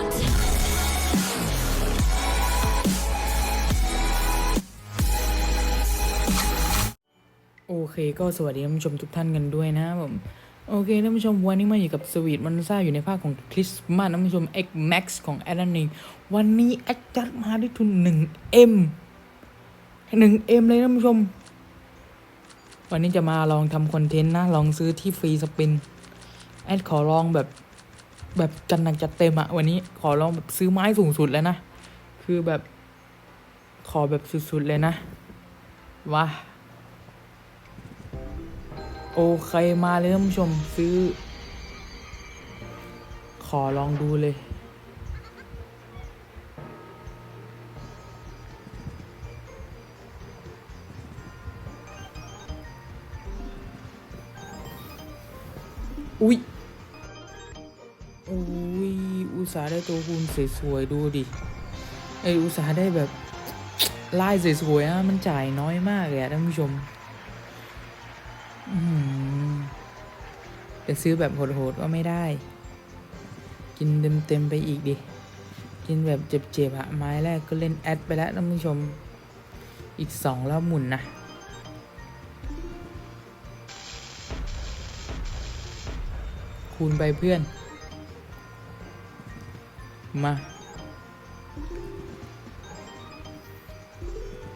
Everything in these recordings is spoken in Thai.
โอเคก็สวัสดีท่านผู้ชมทุกท่านกันด้วยนะผมโอเคท่านผู้ชมวันนี้มาอยู่กับสวีทมันซ่าอยู่ในภาคของคริสต์มาสท่านผู้ชม X Max ของแอดนันเองวันนี้แอดจัดมาด้วยทุน 1M 1M เลยท่านผู้ชม วันนี้จะมาลองทำคอนเทนต์นะ ลองซื้อที่ฟรีสปิน แอดขอลองแบบ แบบจัดหนักจัดเต็มอะวันนี้ขอลองแบบซื้อไม้สูงสุดแล้วนะ คือแบบขอแบบสุดๆเลยนะว้าโอเคมาเลยท่านผู้ชมซื้อ ขอลองดูเลย อุ๊ย อุ้ยอุตสาห์ได้ตัวคูณสวยๆดูดิไออุตสาห์ได้แบบลายสวยๆอะมันจ่ายน้อยมากเลยอะท่านผู้ชมอืมจะซื้อแบบโหดๆก็ไม่ได้ กินเต็มๆไปอีกดิ กินแบบเจ็บๆอะไม้แรกก็เล่นแอดไปแล้วท่านผู้ชม อีกสองแล้วหมุนนะคูณไปเพื่อน มา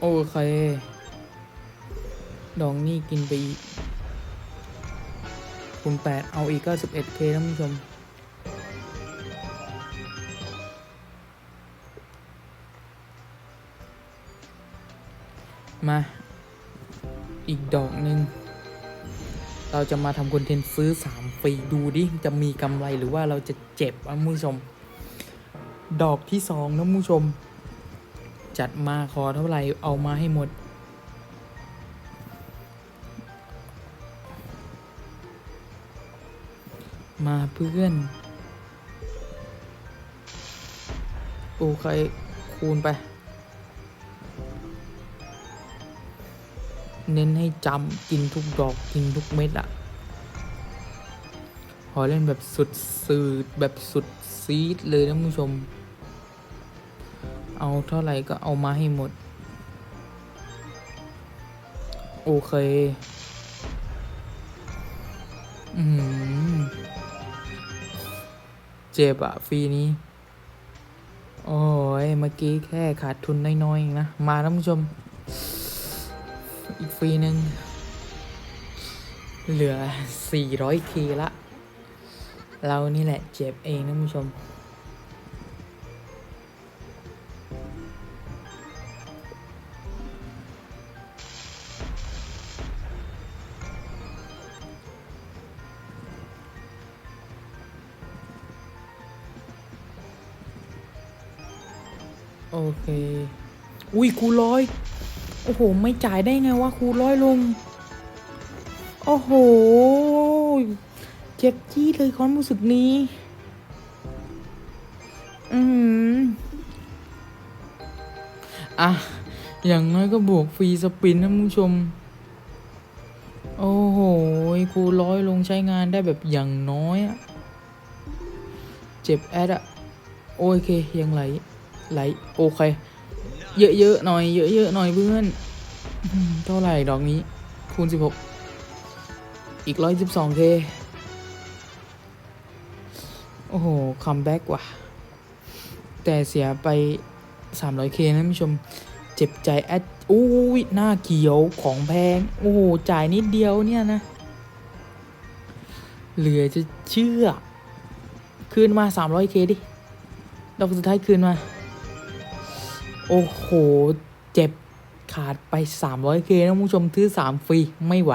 โอเค ดองนี่กินไปอีกคูณแปดเอาอีกก็สิบเอ็ดเคท่านผู้ชม มา อีกดอกหนึ่งเราจะมาทำคอนเทนต์ซื้อสามฟรี ดูดิ จะมีกำไรหรือว่าเราจะเจ็บอะท่านผู้ชม ดอกที่สองนะผู้ชม จัดมาขอเท่าไหร่เอามาให้หมด มาเพื่อน โอเคคูณไป เน้นให้จำกินทุกดอกกินทุกเม็ดอะ ขอเล่นแบบสุดสืดแบบสุดซีดเลยนะผู้ชม เอาเท่าไหร่ก็เอามาให้หมด โอเค อืมเจ็บอะฟรีนี้ โอ้ย เมื่อกี้แค่ขาดทุนน้อยๆนะ มาท่านผู้ชม อีกฟรีหนึ่งเหลือ 400ทีละ เรานี่แหละเจ็บเองนะผู้ชม โอเค อุ้ยครูร้อย โอ้โห ไม่จ่ายได้ไงวะครูร้อยลงโอ้โห เจ็บจี้เลยความรู้สึกนี้ อืมอะ อย่างน้อยก็บวกฟรีสปินนะผู้ชม โอ้โหครูร้อยลงใช้งานได้แบบอย่างน้อยอะเจ็บแอดอะโอเค ยังไหล ไหล โอเค เยอะๆหน่อย เยอะๆหน่อยเพื่อนเท่าไหร่ดอกนี้ คูณ 16 อีก 112k อ้โหคัมแบ็กว่ะ แต่เสียไป 300k นะท่านผู้ชม เจ็บใจแอดอุ้ยหน้าเขียวของแพง โอ้โห จ่ายนิดเดียวเนี่ยนะ เหลือจะเชื่อ คืนมา 300k ดิ ดอกสุดท้ายคืนมา โอ้โห เจ็บขาดไป 300k นะคุณผู้ชม ซื้อ 3 ฟรี ไม่ไหว